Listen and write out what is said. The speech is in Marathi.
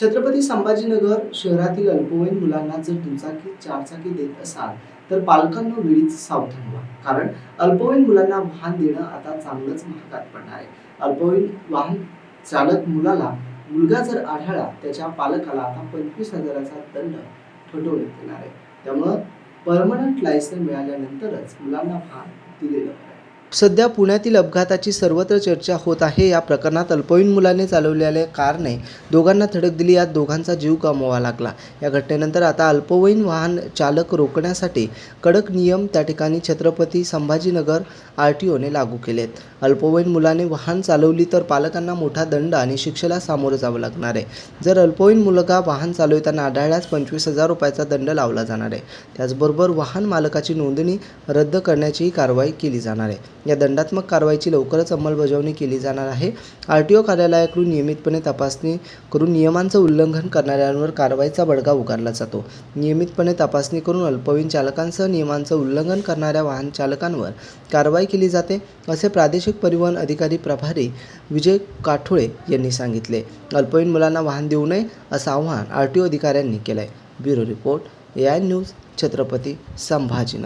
छत्रपती संभाजीनगर शहरातील अल्पवयीन मुलांना जर दुचाकी चारचाकी देत असाल तर पालकांना वेळीच सावधान व्हा. कारण अल्पवयीन मुलांना वाहन देणं आता चांगलंच महागात पडणार आहे. अल्पवयीन वाहन चालक मुलाला मुलगा जर आढळला त्याच्या पालकाला आता पंचवीस हजाराचा दंड ठोठवण्यात येणार आहे. त्यामुळं परमनंट लायसन मिळाल्यानंतरच मुलांना वाहन दिलेलं आहे. सध्या पुण्यातील अपघाताची सर्वत्र चर्चा होत आहे. या प्रकरणात अल्पवयीन मुलाने चालवलेल्या कारने दोघांना धडक दिली. यात दोघांचा जीव गमवावा लागला. या घटनेनंतर आता अल्पवयीन वाहन चालक रोखण्यासाठी कडक नियम त्या ठिकाणी छत्रपती संभाजीनगर आर टी ओने लागू केलेत. अल्पवयीन मुलाने वाहन चालवली तर पालकांना मोठा दंड आणि शिक्षेला सामोरं जावं लागणार आहे. जर अल्पवयीन मुलगा वाहन चालवताना आढळल्यास पंचवीस हजार रुपयाचा दंड लावला जाणार आहे. त्याचबरोबर वाहन मालकाची नोंदणी रद्द करण्याचीही कारवाई केली जाणार आहे. या दंडात्मक कारवाईची लवकरच अंमलबजावणी केली जाणार आहे. आर टी ओ कार्यालयाकडून नियमितपणे तपासणी करून नियमांचं उल्लंघन करणाऱ्यांवर कारवाईचा बडगा उगारला जातो. नियमितपणे तपासणी करून अल्पवयीन चालकांसह नियमांचं उल्लंघन करणाऱ्या वाहन चालकांवर कारवाई केली जाते असे प्रादेशिक परिवहन अधिकारी प्रभारी विजय काठोळे यांनी सांगितले. अल्पवयीन मुलांना वाहन देऊ नये असं आवाहन आर टी ओ अधिकाऱ्यांनी केलं आहे bureau report A I news Chhatrapati Sambhajinagar.